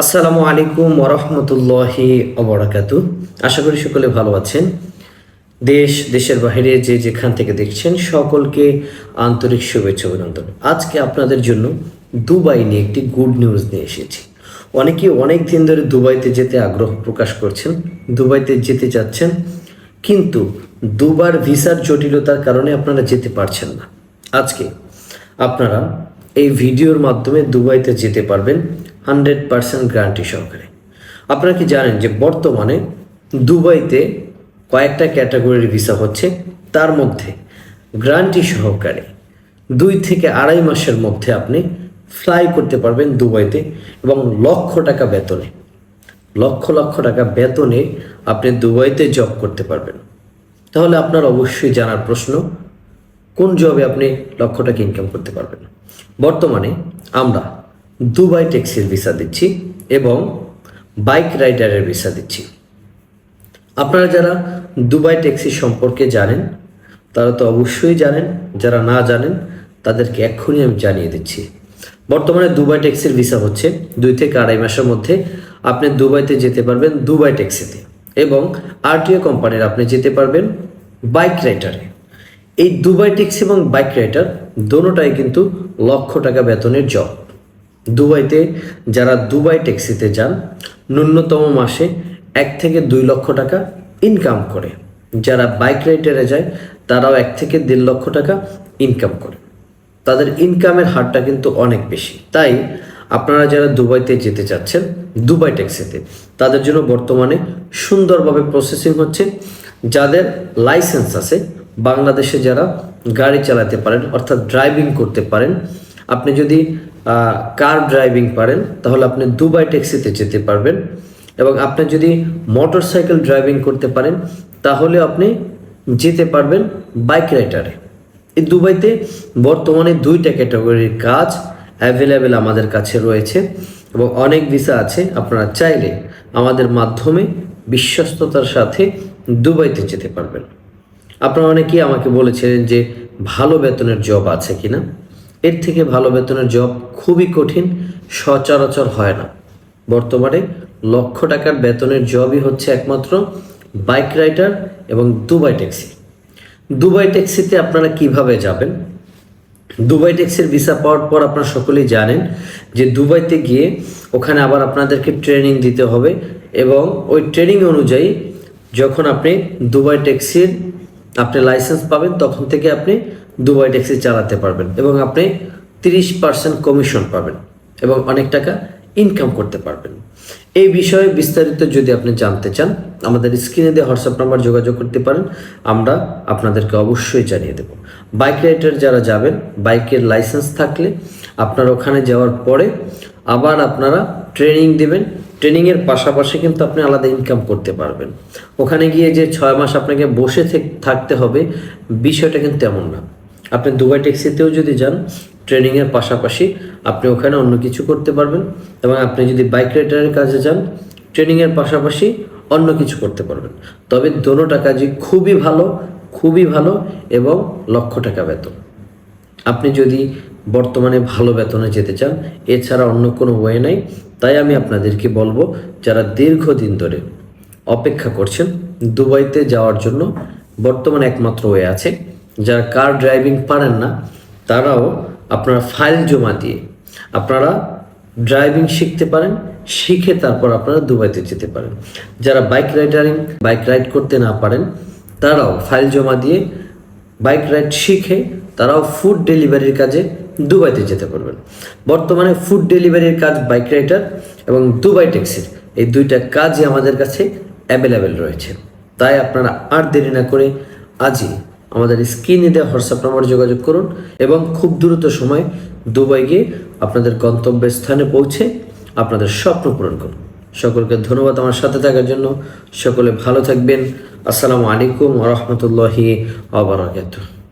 আসসালামু আলাইকুম ওরহমতুল্লাহি অবরাকাত আশা করি সকলে ভালো আছেন। দেশ, দেশের বাইরে যে যেখান থেকে দেখছেন, সকলকে আন্তরিক শুভেচ্ছা অভিনন্দন। আজকে আপনাদের জন্য দুবাই নিয়ে একটি গুড নিউজ নিয়ে এসেছি। অনেকে অনেক দিন ধরে দুবাইতে যেতে আগ্রহ প্রকাশ করছেন, দুবাইতে যেতে যাচ্ছেন কিন্তু দুবার ভিসার জটিলতার কারণে আপনারা যেতে পারছেন না। আজকে আপনারা এই ভিডিওর মাধ্যমে দুবাইতে যেতে পারবেন। হান্ড্রেড পার্সেন্ট গ্যারান্টি সহকারে। আপনারা কি জানেন যে বর্তমানে দুবাইতে কয়েকটা ক্যাটাগরির ভিসা হচ্ছে, তার মধ্যে গ্যারান্টি সহকারে দুই থেকে আড়াই মাসের মধ্যে আপনি ফ্লাই করতে পারবেন দুবাইতে এবং লক্ষ টাকা বেতনে। লক্ষ লক্ষ টাকা বেতনে আপনি দুবাইতে জব করতে পারবেন। তাহলে আপনার অবশ্যই জানার প্রশ্ন, কোন জবে আপনি লক্ষ টাকা ইনকাম করতে পারবেন? বর্তমানে আমরা দুবাই ট্যাক্সির ভিসা দিচ্ছি এবং বাইক রাইডারের ভিসা দিচ্ছি। আপনারা যারা দুবাই ট্যাক্সি সম্পর্কে জানেন, তারা তো অবশ্যই জানেন, যারা না জানেন, তাদেরকে এক্ষুনি আমি জানিয়ে দিচ্ছি। বর্তমানে দুবাই ট্যাক্সির ভিসা হচ্ছে দুই থেকে আড়াই মাসের মধ্যে আপনি দুবাইতে যেতে পারবেন দুবাই ট্যাক্সিতে এবং আরটিও কোম্পানির আপনি যেতে পারবেন বাইক রাইডারে। এই দুবাই ট্যাক্সি এবং বাইক রাইডার, দোনোটাই কিন্তু লক্ষ টাকা বেতনের জব। দুবাইতে যারা দুবাই ট্যাক্সিতে যান, ন্যূনতম মাসে এক থেকে দুই লক্ষ টাকা ইনকাম করে। যারা বাইক রাইডারে যায়, তারাও এক থেকে দেড় লক্ষ টাকা ইনকাম করে। তাদের ইনকামের হারটা কিন্তু অনেক বেশি। তাই আপনারা যারা দুবাইতে যেতে চাচ্ছেন, দুবাই ট্যাক্সিতে, তাদের জন্য বর্তমানে সুন্দরভাবে প্রসেসিং হচ্ছে। যাদের লাইসেন্স আছে, বাংলাদেশে যারা গাড়ি চালাতে পারেন, অর্থাৎ ড্রাইভিং করতে পারেন, আপনি যদি কার ড্রাইভিং পারেন, তাহলে আপনি দুবাই ট্যাক্সিতে যেতে পারবেন। এবং আপনি যদি মোটর সাইকেল ড্রাইভিং করতে পারেন, তাহলে আপনি যেতে পারবেন বাইক রাইডারে এই দুবাইতে বর্তমানে দুইটা ক্যাটাগরির কাজ অ্যাভেলেবেল আমাদের কাছে রয়েছে, এবং অনেক ভিসা আছে, আপনারা চাইলে আমাদের মাধ্যমে বিশ্বস্ততার সাথে দুবাইতে যেতে পারবেন। আপনারা অনেকেই আমাকে বলেছিলেন যে ভালো বেতনের জব আছে কিনা। এর থেকে ভালো বেতনের জব খুবই কঠিন, সচরাচর হয় না। বর্তমানে লক্ষ টাকার বেতনের জবই হচ্ছে একমাত্র বাইক রাইডার এবং দুবাই ট্যাক্সি। দুবাই ট্যাক্সিতে আপনারা কীভাবে যাবেন? দুবাই ট্যাক্সির ভিসা পাওয়ার পর আপনারা সকলেই জানেন যে দুবাইতে গিয়ে ওখানে আবার আপনাদেরকে ট্রেনিং দিতে হবে এবং ওই ট্রেনিং অনুযায়ী যখন আপনি দুবাই ট্যাক্সির আপনি লাইসেন্স পাবেন, তখন থেকে আপনি দুবাই ট্যাক্সি চালাতে পারবেন এবং আপনি তিরিশ পার্সেন্ট কমিশন পাবেন এবং অনেক টাকা ইনকাম করতে পারবেন। এই বিষয়ে বিস্তারিত যদি আপনি জানতে চান, আমাদের স্ক্রিনে দিয়ে হোয়াটসঅ্যাপ নাম্বার যোগাযোগ করতে পারেন, আমরা আপনাদেরকে অবশ্যই জানিয়ে দেব। বাইক রাইডার যারা যাবেন, বাইকের লাইসেন্স থাকলে আপনার ওখানে যাওয়ার পরে আবার আপনারা ট্রেনিং দেবেন। ট্রেনিংয়ের পাশাপাশি কিন্তু আপনি আলাদা ইনকাম করতে পারবেন। ওখানে গিয়ে যে ছয় মাস আপনাকে বসে থাকতে হবে, বিষয়টা কিন্তু এমন না। আপনি দুবাই ট্যাক্সিতেও যদি যান ট্রেনিংয়ের পাশাপাশি আপনি ওখানে অন্য কিছু করতে পারবেন এবং আপনি যদি বাইক রাইডারের কাজে যান ট্রেনিংয়ের পাশাপাশি অন্য কিছু করতে পারবেন। তবে দোনোটা কাজই খুবই ভালো খুবই ভালো এবং লক্ষ টাকা বেতন। আপনি যদি বর্তমানে ভালো বেতনে যেতে চান, এছাড়া অন্য কোনো ওয়ে নাই, তাই আমি আপনাদেরকে বলব, যারা দীর্ঘদিন ধরে অপেক্ষা করছেন, দুবাইতে যাওয়ার জন্য বর্তমানে একমাত্র ওয়ে আছে যারা কার ড্রাইভিং পারেন না, তারাও আপনারা ফাইল জমা দিয়ে আপনারা ড্রাইভিং শিখতে পারেন, শিখে তারপর আপনারা দুবাইতে যেতে পারেন। যারা বাইক রাইডারিং বাইক রাইড করতে না পারেন, তারাও ফাইল জমা দিয়ে বাইক রাইড শিখে তারাও ফুড ডেলিভারির কাজে দুবাইতে যেতে পারবেন। বর্তমানে ফুড ডেলিভারির কাজ বাইক রাইডার এবং দুবাই ট্যাক্সির এই দুইটা কাজই আমাদের কাছে অ্যাভেলেবেল রয়েছে। তাই আপনারা আর দেরি না করে আজই আমাদের স্ক্রিনে দেওয়া হোয়াটসঅ্যাপ নাম্বার যোগাযোগ করুন এবং খুব দ্রুত সময় দুবাই গিয়ে আপনাদের গন্তব্য স্থানে পৌঁছে আপনাদের স্বপ্ন পূরণ করুন। সকলকে ধন্যবাদ আমার সাথে থাকার জন্য। সকলে ভালো থাকবেন। আসসালামু আলাইকুম রহমতুল্লাহি আবরাকাতুহ